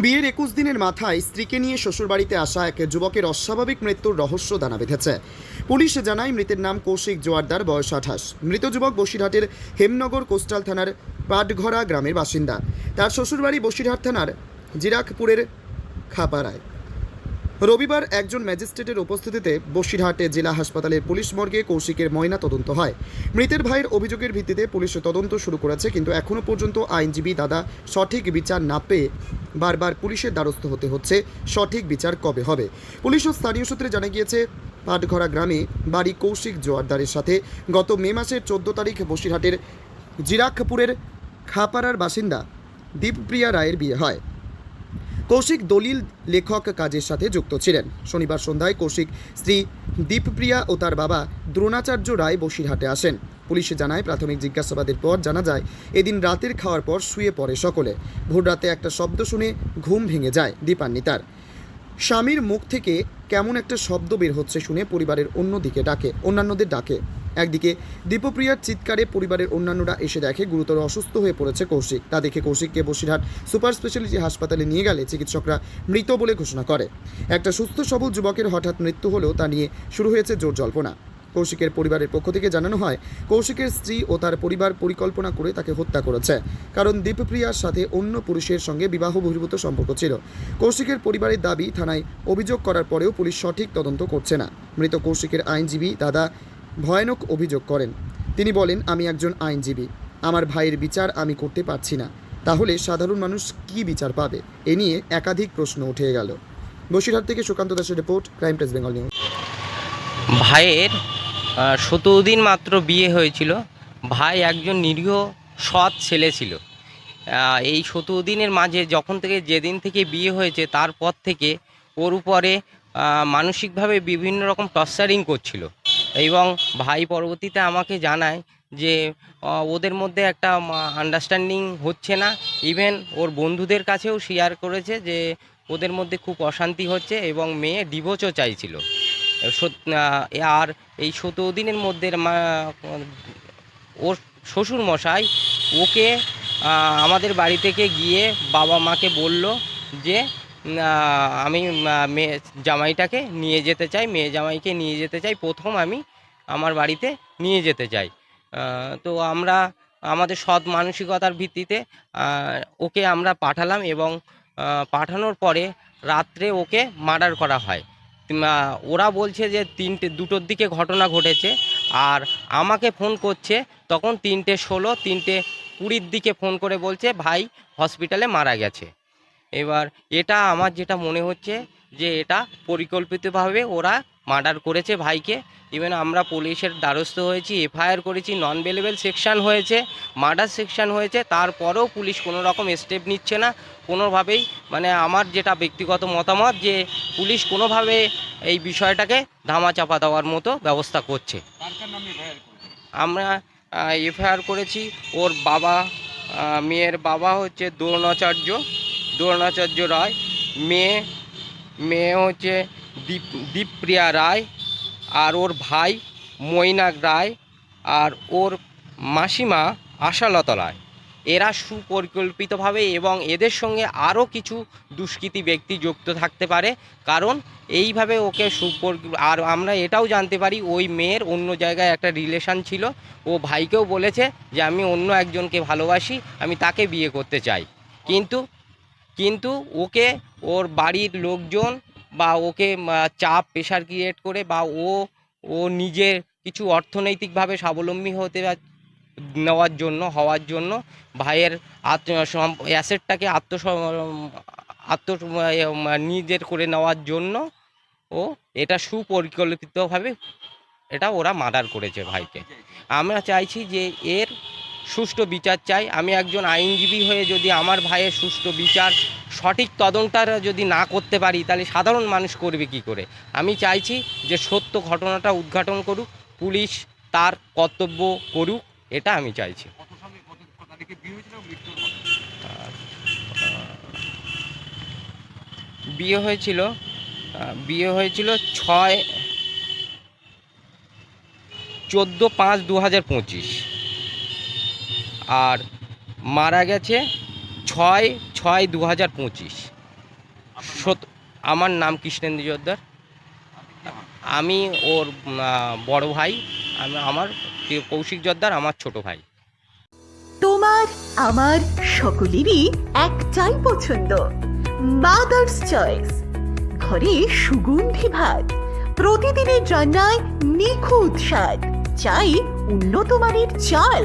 বিয়ের একুশ দিনের মাথায় স্ত্রীকে নিয়ে শ্বশুরবাড়িতে আসা এক যুবকের অস্বাভাবিক মৃত্যুর রহস্য দানা বেঁধেছে। পুলিশ জানায় মৃতের নাম কৌশিক জোয়ারদার, বয়স আঠাশ। মৃত যুবক বসিরহাটের হেমনগর কোস্টাল থানার পাটঘরা গ্রামের বাসিন্দা। তার শ্বশুরবাড়ি বসিরহাট থানার জিরাকপুরের খাপাড়ায়। রবিবার একজন ম্যাজিস্ট্রেটের উপস্থিতিতে বসিরহাটে জেলা হাসপাতালের পুলিশ মর্গে কৌশিকের ময়না তদন্ত হয়। মৃতের ভাইয়ের অভিযোগের ভিত্তিতে পুলিশ তদন্ত শুরু করেছে, কিন্তু এখনও পর্যন্ত আইনজীবী দাদা সঠিক বিচার না পেয়ে বারবার পুলিশের দ্বারস্থ হতে হচ্ছে। সঠিক বিচার কবে হবে? পুলিশ ও স্থানীয় সূত্রে জানা গিয়েছে, পাটঘরা গ্রামে বাড়ি কৌশিক জোয়ারদারের সাথে গত মে মাসের চোদ্দ তারিখ বসিরহাটের জিরাকপুরের খাপাড়ার বাসিন্দা দীপপ্রিয়া রায়ের বিয়ে হয়। কৌশিক দলিল লেখক কাজের সাথে যুক্ত ছিলেন। শনিবার সন্ধ্যায় কৌশিক স্ত্রী দীপপ্রিয়া ও তার বাবা দ্রোণাচার্য রায় বসিরহাটে আসেন। পুলিশে জানায় প্রাথমিক জিজ্ঞাসাবাদের পর জানা যায়, এদিন রাতের খাওয়ার পর শুয়ে পড়ে সকলে। ভোর রাতে একটা শব্দ শুনে ঘুম ভেঙে যায় দীপান্বিতার স্বামীর মুখ থেকে কেমন একটা শব্দ বের হচ্ছে শুনে পরিবারের অন্য দিকে ডাকে, অন্যান্যদের ডাকে। একদিকে দীপপ্রিয়ার চিৎকারে পরিবারের অন্যান্যরা এসে দেখে গুরুতর অসুস্থ হয়ে পড়েছে কৌশিক। তা দেখে কৌশিককে বসিরহাট সুপার স্পেশালিটি হাসপাতালে নিয়ে গেলে চিকিৎসকরা মৃত বলে ঘোষণা করে। একটা সুস্থ সবল যুবকের হঠাৎ মৃত্যু হলেও তা নিয়ে শুরু হয়েছে জোর জল্পনা। কৌশিকের পরিবারের পক্ষ থেকে জানানো হয়, কৌশিকের স্ত্রী ও তার পরিবার পরিকল্পনা করে তাকে হত্যা করেছে। কারণ দীপপ্রিয়ার সাথে অন্য পুরুষের সঙ্গে বিবাহ বহির্ভূত সম্পর্ক ছিল। কৌশিকের পরিবারের দাবি, থানায় অভিযোগ করার পরেও পুলিশ সঠিক তদন্ত করছে না। মৃত কৌশিকের আইনজীবী দাদা ভয়ানক অভিযোগ করেন। তিনি বলেন, আমি একজন আইনজীবী। আমার ভাইয়ের বিচার আমি করতে পারছি না। তাহলে সাধারণ মানুষ কি বিচার পাবে? এ নিয়ে একাধিক প্রশ্ন উঠে গেল। বসিরহাট থেকে সুকান্ত দাসের report, crime press Bengal news. ভাইয়ের সতেরো দিন মাত্র বিয়ে হয়েছিল। ভাই একজন নিরীহ সৎ ছেলে ছিল। এই সতেরো দিনের মাঝে যখন থেকে যেদিন থেকে বিয়ে হয়েছে, তারপর থেকে ওর উপরে মানসিকভাবে বিভিন্ন রকম টর্চারিং করছিল। এবং ভাই পরবর্তীতে আমাকে জানায় যে ওদের মধ্যে একটা আন্ডারস্ট্যান্ডিং হচ্ছে না। ইভেন ওর বন্ধুদের কাছেও শেয়ার করেছে যে, ওদের মধ্যে খুব অশান্তি হচ্ছে এবং মেয়ে ডিভোর্সও চাইছিল। আর এই সতেরো দিনের মধ্যে ওর শ্বশুর মশাই ওকে আমাদের বাড়ি থেকে গিয়ে বাবা মাকে বলল যে আমি মেয়ে জামাইটাকে নিয়ে যেতে চাই, মেয়ে জামাইকে নিয়ে যেতে চাই, প্রথম আমি আমার বাড়িতে নিয়ে যেতে চাই। তো আমরা, আমাদের সৎ মানসিকতার ভিত্তিতে ওকে আমরা পাঠালাম এবং পাঠানোর পরে রাত্রে ওকে মার্ডার করা হয়। ওরা বলছে যে তিনটে, দুটোর দিকে ঘটনা ঘটেছে আর আমাকে ফোন করছে, তখন তিনটে ষোলো, তিনটে কুড়ির দিকে ফোন করে বলছে, ভাই, হসপিটালে মারা গেছে। এবার এটা আমার যেটা মনে হচ্ছে যে এটা পরিকল্পিতভাবে ওরা মার্ডার করেছে ভাইকে। ইভেন আমরা পুলিশের দ্বারস্থ হয়েছি এফআইআর করেছি নন বেলেবেল সেকশন হয়েছে মার্ডার সেকশন হয়েছে। তারপরেও পুলিশ কোনো রকম স্টেপ নিচ্ছে না। কোনোভাবেই মানে আমার যেটা ব্যক্তিগত মতামত যে পুলিশ কোনোভাবে এই বিষয়টাকে ধামাচাপা দেওয়ার মতো ব্যবস্থা করছে। আমরা এফআইআর করেছি ওর বাবা মেয়ের বাবা হচ্ছে দ্রোণাচার্য দ্রোণাচার্য রায়। মেয়ে মেয়ে হচ্ছে দীপ, দীপপ্রিয়া রায় আর ওর ভাই মৈনাক রায় আর ওর মাসিমা আশালতা রায়। এরা সুপরিকল্পিতভাবে এবং এদের সঙ্গে আরও কিছু দুষ্কৃতী ব্যক্তি যুক্ত থাকতে পারে, কারণ এইভাবে ওকে সুপর, আর আমরা এটাও জানতে পারি ওই মেয়ের অন্য জায়গায় একটা রিলেশন ছিল। ও ভাইকেও বলেছে যে, আমি অন্য একজনকে ভালোবাসি, আমি তাকে বিয়ে করতে চাই। কিন্তু কিন্তু ওকে ওর বাড়ির লোকজন বা ওকে চাপ প্রেশার ক্রিয়েট করে বা ও ও নিজের কিছু অর্থনৈতিকভাবে স্বাবলম্বী হতে নেওয়ার জন্য, হওয়ার জন্য ভাইয়ের আত্ম অ্যাসেটটাকে আত্ম আত্ম নিজের করে নেওয়ার জন্য ও এটা সুপরিকল্পিতভাবে, এটা ওরা মার্ডার করেছে ভাইকে। আমরা চাইছি যে এর সুষ্ঠু বিচার চাই। আমি একজন আইনজীবী হয়ে যদি আমার ভাইয়ের সুষ্ঠু বিচার, সঠিক তদন্তটা যদি না করতে পারি, তাহলে সাধারণ মানুষ করবে কি করে? আমি চাইছি যে সত্য ঘটনাটা উদ্ঘাটন করুক, পুলিশ তার কর্তব্য করুক, এটা আমি চাইছি। বিয়ে হয়েছিল বিয়ে হয়েছিল ছয়, চোদ্দ পাঁচ দু হাজার পঁচিশ। আর মারা গেছে ছয় ছয় দু হাজার পঁচিশ। আমার নাম কৃষ্ণেন্দু জোদ্দার। আমি ওর বড় ভাই, আমি আমার কৌশিক জোদ্দার, আমার ছোট ভাই। তোমার, আমার সকলেরই একটাই পছন্দ মাদার্স চয়েস ঘরে সুগন্ধি ভাত, প্রতিদিনের রান্নায় নিখুঁত স্বাদ, চাই উন্নত মানের চাল।